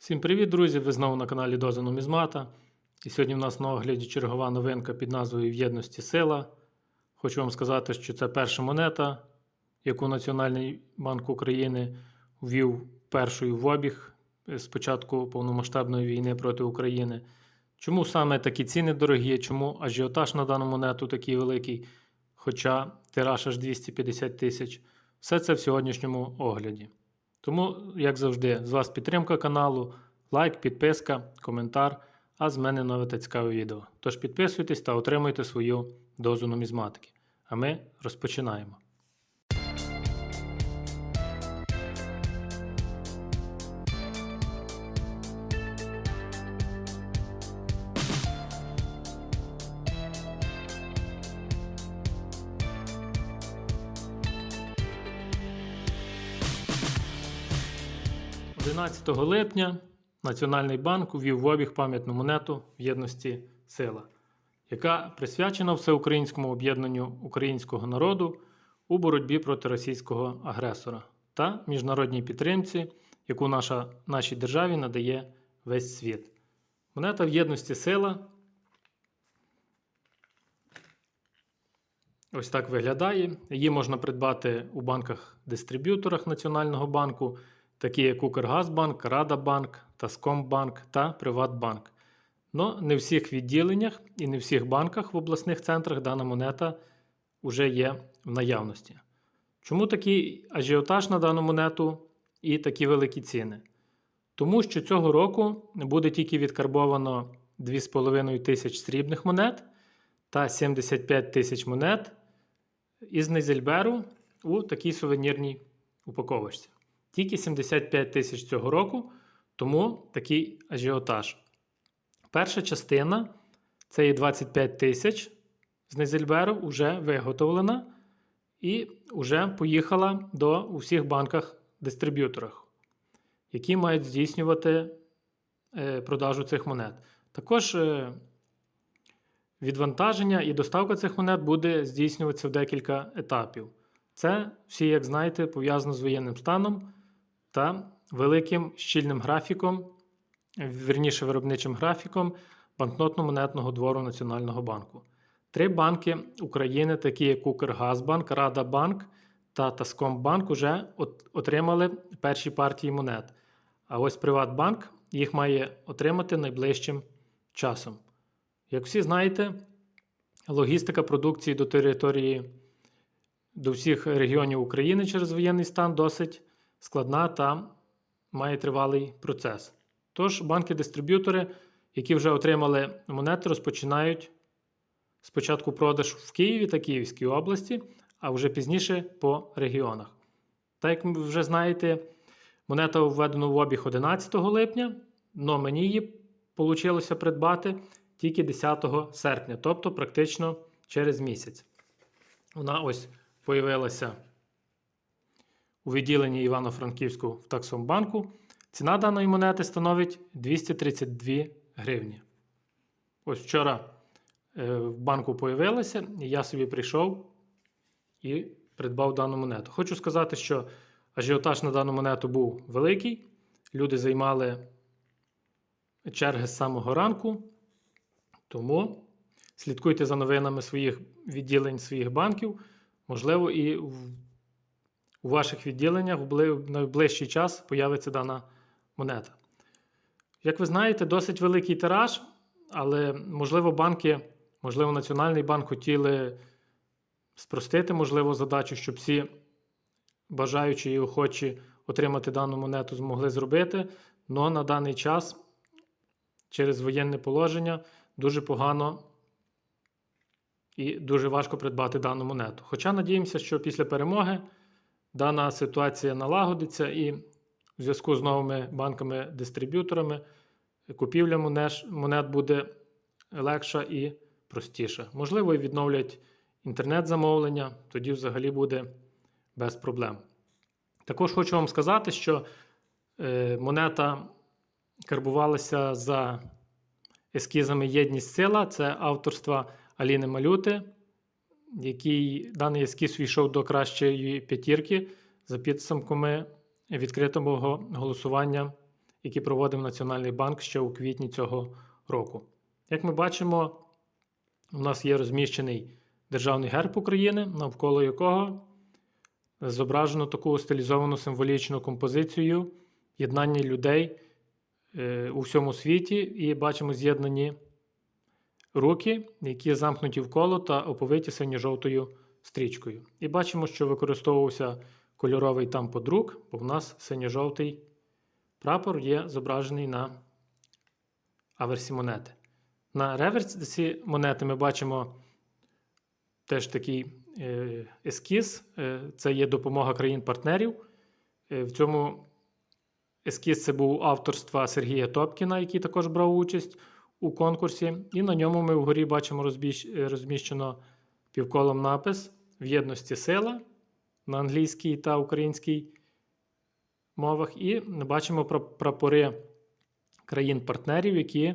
Всім привіт, друзі! Ви знову на каналі Доза Нумізмата. І сьогодні в нас на огляді чергова новинка під назвою В єдності сила. Хочу вам сказати, що це перша монета, яку Національний банк України ввів першою в обіг з початку повномасштабної війни проти України. Чому саме такі ціни дорогі? Чому ажіотаж на дану монету такий великий, хоча тираж аж 250 тисяч? Все це в сьогоднішньому огляді. Тому, як завжди, з вас підтримка каналу, лайк, підписка, коментар, а з мене нове та цікаве відео. Тож підписуйтесь та отримуйте свою дозу нумізматики. А ми розпочинаємо. – 11 липня Національний банк увів в обіг пам'ятну монету в єдності сила, яка присвячена всеукраїнському об'єднанню українського народу у боротьбі проти російського агресора та міжнародній підтримці, яку наша, нашій державі надає весь світ. Монета в єдності сила. Ось так виглядає. Її можна придбати у банках-дистриб'юторах Національного банку, такі як Укргазбанк, Радабанк, Таскомбанк та Приватбанк. Но не в всіх відділеннях і не в всіх банках в обласних центрах дана монета вже є в наявності. Чому такий ажіотаж на дану монету і такі великі ціни? Тому що цього року буде тільки відкарбовано 2,5 тисяч срібних монет та 75 тисяч монет із Нейзельберу у такій сувенірній упаковочці. Тільки 75 тисяч цього року, тому такий ажіотаж. Перша частина це є 25 тисяч з Нейзельберу, вже виготовлена і вже поїхала до усіх банках-дистриб'юторах, які мають здійснювати е, продажу цих монет. Також е, відвантаження і доставка цих монет буде здійснюватися в декілька етапів. Це всі, як знаєте, пов'язано з воєнним станом та великим щільним графіком, вірніше виробничим графіком банкнотно-монетного двору Національного банку. Три банки України, такі як Укргазбанк, Радабанк та Таскомбанк, вже отримали перші партії монет. А ось Приватбанк їх має отримати найближчим часом. Як всі знаєте, логістика продукції до території до всіх регіонів України через воєнний стан досить складна та має тривалий процес. Тож банки-дистриб'ютори, які вже отримали монети, розпочинають спочатку продаж в Києві та Київській області, а вже пізніше по регіонах. Так як ви вже знаєте, монета введена в обіг 11 липня, але мені її вийшло придбати тільки 10 серпня, тобто практично через місяць. Вона ось появилася у відділенні Івано-Франківську в Таксомбанку. Ціна даної монети становить 232 гривні. Ось вчора е, в банку появилася, і я собі прийшов і придбав дану монету. Хочу сказати, що ажіотаж на дану монету був великий. Люди займали черги з самого ранку. Тому слідкуйте за новинами своїх відділень своїх банків. Можливо, і в, у ваших відділеннях в найближчий час появиться дана монета. Як ви знаєте, досить великий тираж, але, можливо, банки, можливо, Національний банк хотіли спростити, можливо, задачу, щоб всі бажаючі і охочі отримати дану монету змогли зробити. Але на даний час через воєнне положення дуже погано і дуже важко придбати дану монету. Хоча надіємося, що після перемоги дана ситуація налагодиться і в зв'язку з новими банками-дистриб'юторами купівля монет буде легша і простіша. Можливо, відновлять інтернет-замовлення, тоді взагалі буде без проблем. Також хочу вам сказати, що е, монета карбувалася за ескізами Єдність сила це авторства Аліни Малюти, який даний ескіз війшов до кращої п'ятірки за підсумками відкритого голосування які проводив Національний банк ще у квітні цього року. Як ми бачимо, у нас є розміщений державний герб України, навколо якого зображено таку стилізовану символічну композицію єднання людей е, у всьому світі, і бачимо з'єднані руки, які замкнуті в коло та оповиті синьо-жовтою стрічкою. І бачимо, що використовувався кольоровий там подрук, бо в нас синьо-жовтий прапор є зображений на аверсі монети. На реверсі монети ми бачимо теж такий е, ескіз. Е, це є допомога країн-партнерів. Е, в цьому ескіз це був авторства Сергія Топкіна, який також брав участь у конкурсі. І на ньому ми вгорі бачимо е, розміщено півколом напис в єдності сила на англійській та українській мовах. І бачимо пра- прапори країн-партнерів, які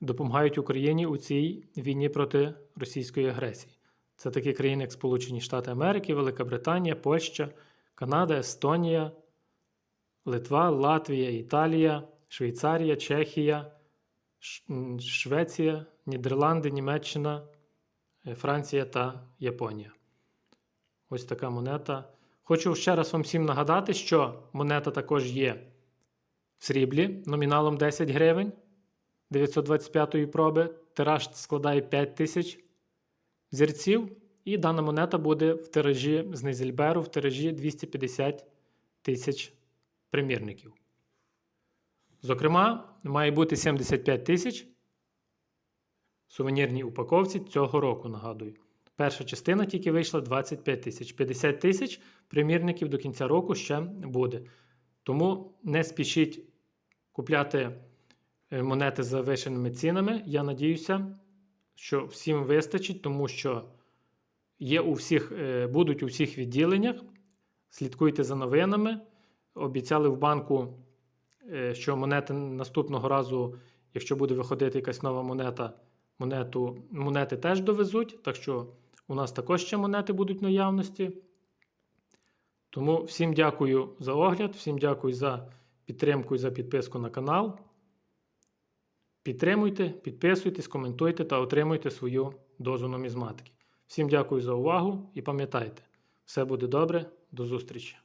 допомагають Україні у цій війні проти російської агресії. Це такі країни, як Сполучені Штати Америки, Велика Британія, Польща, Канада, Естонія, Литва, Латвія, Італія, Швейцарія, Чехія, Швеція, Нідерланди, Німеччина, е, Франція та Японія. Ось така монета. Хочу ще раз вам всім нагадати, що монета також є в сріблі номіналом 10 гривень 925 проби. Тираж складає 5 тисяч зірців. І дана монета буде в тиражі з Нейзельберу в тиражі 250 тисяч примірників. Зокрема, має бути 75 тисяч сувенірній упаковці цього року, нагадую. Перша частина тільки вийшла 25 тисяч. 50 тисяч примірників до кінця року ще буде. Тому не спішіть купляти е, монети за вишеними цінами. Я надіюся, що всім вистачить, тому що є у всіх, е, будуть у всіх відділеннях. Слідкуйте за новинами. Обіцяли в банку, що монети наступного разу, якщо буде виходити якась нова монета, монету, монети теж довезуть. Так що у нас також ще монети будуть в наявності. Тому всім дякую за огляд, всім дякую за підтримку і за підписку на канал. Підтримуйте, підписуйтесь, коментуйте та отримуйте свою дозу нумізматики. Всім дякую за увагу і пам'ятайте, все буде добре, до зустрічі!